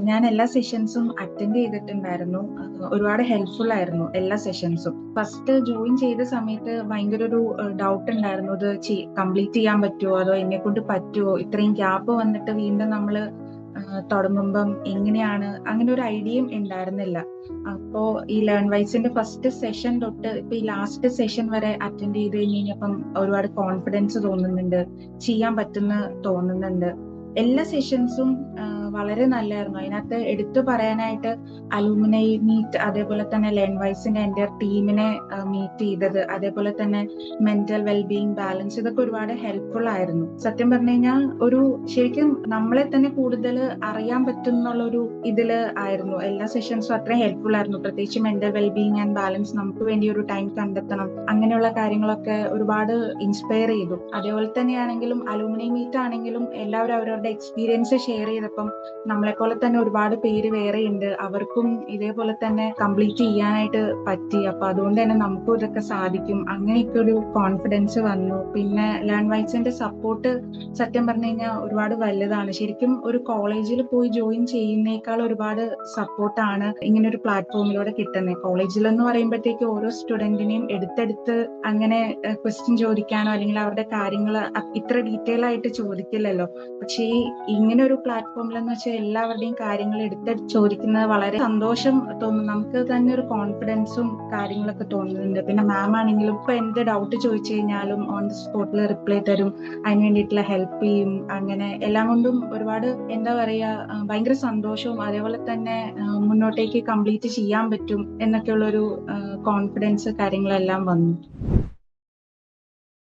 ഞാൻ എല്ലാ സെഷൻസും അറ്റൻഡ് ചെയ്തിട്ടുണ്ടായിരുന്നു. ഒരുപാട് ഹെൽപ്ഫുൾ ആയിരുന്നു എല്ലാ സെഷൻസും ഫസ്റ്റ് ജോയിൻ ചെയ്ത സമയത്ത് ഭയങ്കര ഒരു ഡൗട്ട് ഉണ്ടായിരുന്നു. ഇത് കംപ്ലീറ്റ് ചെയ്യാൻ പറ്റുമോ അതോ എന്നെ കൊണ്ട് പറ്റുമോ ഇത്രയും ഗ്യാപ്പ് വന്നിട്ട് വീണ്ടും നമ്മൾ തുടങ്ങുമ്പം എങ്ങനെയാണ്? അങ്ങനെ ഒരു ഐഡിയയും ഉണ്ടായിരുന്നില്ല. അപ്പോ ഈ ലേൺ വൈസിന്റെ ഫസ്റ്റ് സെഷൻ തൊട്ട് ഇപ്പൊ ഈ ലാസ്റ്റ് സെഷൻ വരെ അറ്റൻഡ് ചെയ്ത് കഴിഞ്ഞപ്പം ഒരുപാട് കോൺഫിഡൻസ് തോന്നുന്നുണ്ട്. ചെയ്യാൻ പറ്റുന്ന തോന്നുന്നുണ്ട്. എല്ലാ സെഷൻസും വളരെ നല്ലായിരുന്നു. അതിനകത്ത് എടുത്തു പറയാനായിട്ട് അലൂമിനൈ മീറ്റ് അതേപോലെ തന്നെ ലെൻവൈസിന്റെ എന്റെ ടീമിനെ മീറ്റ് ചെയ്തത്. അതേപോലെ തന്നെ മെന്റൽ വെൽബീയിങ് ബാലൻസ് ഇതൊക്കെ ഒരുപാട് ഹെൽപ്ഫുൾ ആയിരുന്നു. സത്യം പറഞ്ഞു കഴിഞ്ഞാൽ ഒരു ശരിക്കും നമ്മളെ തന്നെ കൂടുതൽ അറിയാൻ പറ്റുന്നുള്ള ഒരു ഇതിൽ ആയിരുന്നു. എല്ലാ സെഷൻസും അത്രയും ഹെൽപ്ഫുൾ ആയിരുന്നു. പ്രത്യേകിച്ച് മെന്റൽ വെൽബീയിങ് ആൻഡ് ബാലൻസ് നമുക്ക് വേണ്ടി ഒരു ടൈം കണ്ടെത്തണം. അങ്ങനെയുള്ള കാര്യങ്ങളൊക്കെ ഒരുപാട് ഇൻസ്പയർ ചെയ്തു. അതേപോലെ തന്നെയാണെങ്കിലും അലൂമിനൈ മീറ്റ് ആണെങ്കിലും എല്ലാവരും അവരവരുടെ എക്സ്പീരിയൻസ് ഷെയർ ചെയ്തപ്പം നമ്മളെ പോലെ തന്നെ ഒരുപാട് പേര് വേറെ ഉണ്ട്. അവർക്കും ഇതേപോലെ തന്നെ കംപ്ലീറ്റ് ചെയ്യാനായിട്ട് പറ്റി. അപ്പൊ അതുകൊണ്ട് തന്നെ നമുക്കും ഇതൊക്കെ സാധിക്കും. അങ്ങനെയൊക്കെ ഒരു കോൺഫിഡൻസ് വന്നു. പിന്നെ ലേൺ വൈസിന്റെ സപ്പോർട്ട് സത്യം പറഞ്ഞു കഴിഞ്ഞാൽ ഒരുപാട് വലുതാണ്. ശരിക്കും ഒരു കോളേജിൽ പോയി ജോയിൻ ചെയ്യുന്നേക്കാൾ ഒരുപാട് സപ്പോർട്ടാണ് ഇങ്ങനെ ഒരു പ്ലാറ്റ്ഫോമിലൂടെ കിട്ടുന്നത് കോളേജിൽ എന്ന് പറയുമ്പോഴത്തേക്ക് ഓരോ സ്റ്റുഡന്റിനെയും എടുത്തെടുത്ത് അങ്ങനെ ക്വസ്റ്റ്യൻ ചോദിക്കാനോ അല്ലെങ്കിൽ അവരുടെ കാര്യങ്ങൾ ഇത്ര ഡീറ്റെയിൽ ആയിട്ട് ചോദിക്കില്ലല്ലോ. പക്ഷേ ഈ ഇങ്ങനെ ഒരു പ്ലാറ്റ്ഫോമിൽ എന്ന് വെച്ചാൽ എല്ലാവരുടെയും കാര്യങ്ങൾ എടുത്തെടുത്ത് ചോദിക്കുന്നത് വളരെ സന്തോഷം തോന്നും. നമുക്ക് തന്നെ ഒരു കോൺഫിഡൻസും കാര്യങ്ങളൊക്കെ തോന്നുന്നുണ്ട്. പിന്നെ മാം ആണെങ്കിലും ഇപ്പൊ എന്ത് ഡൗട്ട് ചോദിച്ചു കഴിഞ്ഞാലും ഓൺ ദി സ്പോട്ടിൽ റിപ്ലൈ തരും. അതിന് വേണ്ടിയിട്ടുള്ള ഹെൽപ്പ് ചെയ്യും. അങ്ങനെ എല്ലാം കൊണ്ടും ഒരുപാട് എന്താ പറയാ ഭയങ്കര സന്തോഷവും അതേപോലെ തന്നെ മുന്നോട്ടേക്ക് കംപ്ലീറ്റ് ചെയ്യാൻ പറ്റും എന്നൊക്കെയുള്ള ഒരു കോൺഫിഡൻസ് കാര്യങ്ങളെല്ലാം വന്നു.